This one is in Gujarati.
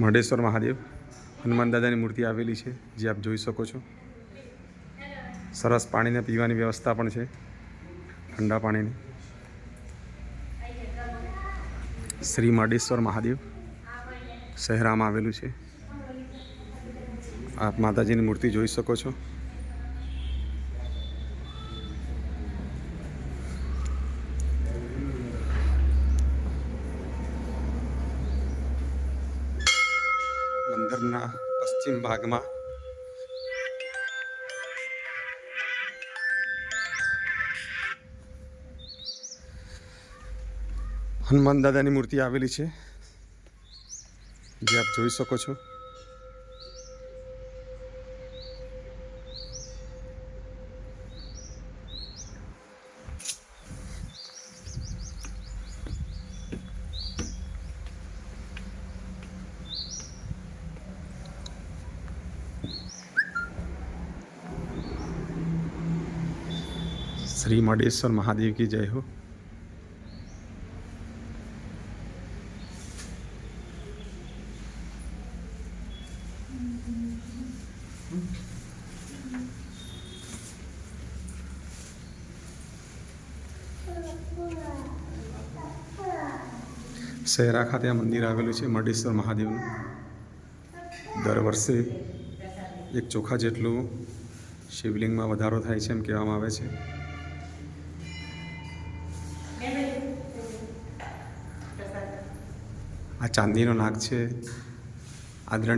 મઢેશ્વર મહાદેવ, હનુમાન દાદાની મૂર્તિ આવેલી છે, જે આપ જોઈ શકો છો. સરસ પાણીને પીવાની વ્યવસ્થા પણ છે, ઠંડા પાણીની. શ્રી મઢેશ્વર મહાદેવ શહેરામાં આવેલું છે. આપ માતાજીની મૂર્તિ જોઈ શકો છો. મંદિરના પશ્ચિમ ભાગમાં. હનુમાન દાદાની મૂર્તિ આવેલી છે. જે આપ જોઈ શકો છો. શ્રી મડેશ્વર મહાદેવ કી જય હો. શહેરા ખાતે આ મંદિર આવેલું છે મઢેશ્વર મહાદેવનું. દર વર્ષે એક ચોખા જેટલું શિવલિંગમાં વધારો થાય છે એમ કહેવામાં આવે છે. આ ચાંદીનો નાગ છે, આદરણીય